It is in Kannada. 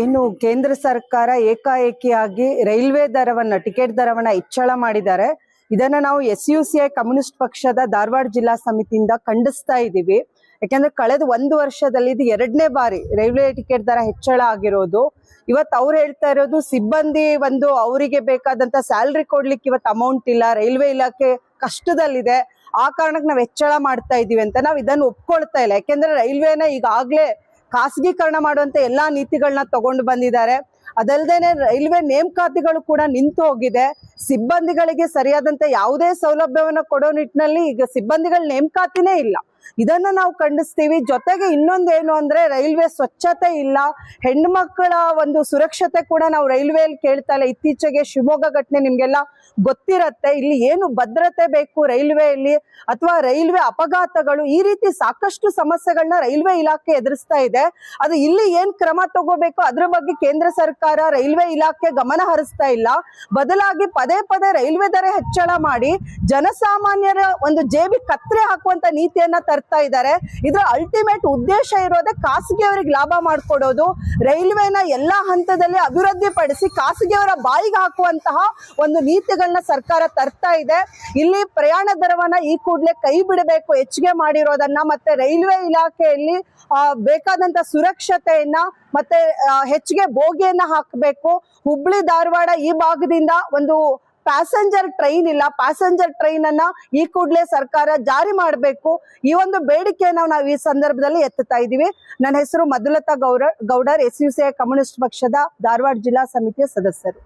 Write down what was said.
ಏನು ಕೇಂದ್ರ ಸರ್ಕಾರ ಏಕಾಏಕಿಯಾಗಿ ರೈಲ್ವೆ ದರವನ್ನ, ಟಿಕೆಟ್ ದರವನ್ನ ಹೆಚ್ಚಳ ಮಾಡಿದ್ದಾರೆ. ಇದನ್ನ ನಾವು S U C I communist ಪಕ್ಷದ ಧಾರವಾಡ ಜಿಲ್ಲಾ ಸಮಿತಿಯಿಂದ ಖಂಡಿಸ್ತಾ ಇದ್ದೀವಿ. ಯಾಕೆಂದ್ರೆ ಕಳೆದ ಒಂದು ವರ್ಷದಲ್ಲಿ ಇದು ಎರಡನೇ ಬಾರಿ ರೈಲ್ವೆ ಟಿಕೆಟ್ ದರ ಹೆಚ್ಚಳ ಆಗಿರೋದು. ಇವತ್ತು ಅವ್ರು ಹೇಳ್ತಾ ಇರೋದು, ಸಿಬ್ಬಂದಿ ಒಂದು ಅವರಿಗೆ ಬೇಕಾದಂತ ಸ್ಯಾಲ್ರಿ ಕೊಡ್ಲಿಕ್ಕೆ ಇವತ್ತು ಅಮೌಂಟ್ ಇಲ್ಲ, ರೈಲ್ವೆ ಇಲಾಖೆ ಕಷ್ಟದಲ್ಲಿದೆ. ಆ ಕಾರಣಕ್ಕೆ ನಾವು ಹೆಚ್ಚಳ ಮಾಡ್ತಾ ಇದೀವಿ ಅಂತ ನಾವು ಇದನ್ನು ಒಪ್ಕೊಳ್ತಾ ಇಲ್ಲ. ಯಾಕೆಂದ್ರೆ ರೈಲ್ವೆನ ಈಗಾಗ್ಲೇ ಖಾಸಗೀಕರಣ ಮಾಡುವಂತ ಎಲ್ಲಾ ನೀತಿಗಳನ್ನ ತಗೊಂಡು ಬಂದಿದ್ದಾರೆ. ಅದಲ್ದೇನೆ ರೈಲ್ವೆ ನೇಮಕಾತಿಗಳು ಕೂಡ ನಿಂತು ಹೋಗಿದೆ. ಸಿಬ್ಬಂದಿಗಳಿಗೆ ಸರಿಯಾದಂತ ಯಾವುದೇ ಸೌಲಭ್ಯವನ್ನು ಕೊಡೋ ನಿಟ್ಟಿನಲ್ಲಿ ಈಗ ಸಿಬ್ಬಂದಿಗಳ ನೇಮಕಾತಿನೇ ಇಲ್ಲ. ಇದನ್ನ ನಾವು ಖಂಡಿಸ್ತೀವಿ. ಜೊತೆಗೆ ಇನ್ನೊಂದೇನು ಅಂದ್ರೆ ರೈಲ್ವೆ ಸ್ವಚ್ಛತೆ ಇಲ್ಲ. ಹೆಣ್ಮಕ್ಳ ಒಂದು ಸುರಕ್ಷತೆ ಕೂಡ ನಾವು ರೈಲ್ವೆಯಲ್ಲಿ ಕೇಳ್ತಾ ಇಲ್ಲ. ಇತ್ತೀಚೆಗೆ ಶಿವಮೊಗ್ಗ ಘಟನೆ ನಿಮ್ಗೆಲ್ಲ ಗೊತ್ತಿರತ್ತೆ. ಇಲ್ಲಿ ಏನು ಭದ್ರತೆ ಬೇಕು ರೈಲ್ವೆಯಲ್ಲಿ ಅಥವಾ ರೈಲ್ವೆ ಅಪಘಾತಗಳು ಈ ರೀತಿ ಸಾಕಷ್ಟು ಸಮಸ್ಯೆಗಳನ್ನ ರೈಲ್ವೆ ಇಲಾಖೆ ಎದುರಿಸ್ತಾ ಇದೆ. ಅದು ಇಲ್ಲಿ ಏನ್ ಕ್ರಮ ತಗೋಬೇಕು ಅದ್ರ ಬಗ್ಗೆ ಕೇಂದ್ರ ಸರ್ಕಾರ ರೈಲ್ವೆ ಇಲಾಖೆ ಗಮನ ಹರಿಸ್ತಾ ಇಲ್ಲ. ಬದಲಾಗಿ ಪದೇ ಪದೇ ರೈಲ್ವೆ ದರ ಹೆಚ್ಚಳ ಮಾಡಿ ಜನಸಾಮಾನ್ಯರ ಒಂದು ಜೇಬಿ ಕತ್ರೆ ಹಾಕುವಂತ ನೀತಿಯನ್ನ ತರ್ತಾ ಇದ್ದಾರೆ. ಇದ್ರ ಅಲ್ಟಿಮೇಟ್ ಉದ್ದೇಶ ಇರೋದೇ ಖಾಸಗಿಯವರಿಗೆ ಲಾಭ ಮಾಡಿಕೊಡೋದು, ರೈಲ್ವೆನ ಎಲ್ಲಾ ಹಂತದಲ್ಲಿ ಅಭಿವೃದ್ಧಿ ಪಡಿಸಿ ಖಾಸಗಿಯವರ ಬಾಯಿಗೆ ಹಾಕುವಂತಹ ಒಂದು ನೀತಿಗಳನ್ನ ಸರ್ಕಾರ ತರ್ತಾ ಇದೆ. ಇಲ್ಲಿ ಪ್ರಯಾಣ ದರವನ್ನ ಈ ಕೂಡಲೇ ಕೈ ಬಿಡಬೇಕು, ಹೆಚ್ಚಿಗೆ ಮಾಡಿರೋದನ್ನ ಮತ್ತೆ ರೈಲ್ವೆ ಇಲಾಖೆಯಲ್ಲಿ ಬೇಕಾದಂತ ಸುರಕ್ಷತೆಯನ್ನ ಮತ್ತೆ ಹೆಚ್ಚಿಗೆ ಬೋಗಿಯನ್ನ ಹಾಕಬೇಕು. ಹುಬ್ಳಿ ಧಾರವಾಡ ಈ ಭಾಗದಿಂದ ಒಂದು ಪ್ಯಾಸೆಂಜರ್ ಟ್ರೈನ್ ಇಲ್ಲ. ಪ್ಯಾಸೆಂಜರ್ ಟ್ರೈನ್ ಅನ್ನ ಈ ಕೂಡಲೇ ಸರ್ಕಾರ ಜಾರಿ ಮಾಡಬೇಕು. ಈ ಒಂದು ಬೇಡಿಕೆಯನ್ನು ನಾವು ಈ ಸಂದರ್ಭದಲ್ಲಿ ಎತ್ತುತ್ತಾ ಇದ್ದೀವಿ. ನನ್ನ ಹೆಸರು Madhulata Gowda Gowdar, S U C communist ಪಕ್ಷದ ಧಾರವಾಡ ಜಿಲ್ಲಾ ಸಮಿತಿಯ ಸದಸ್ಯರು.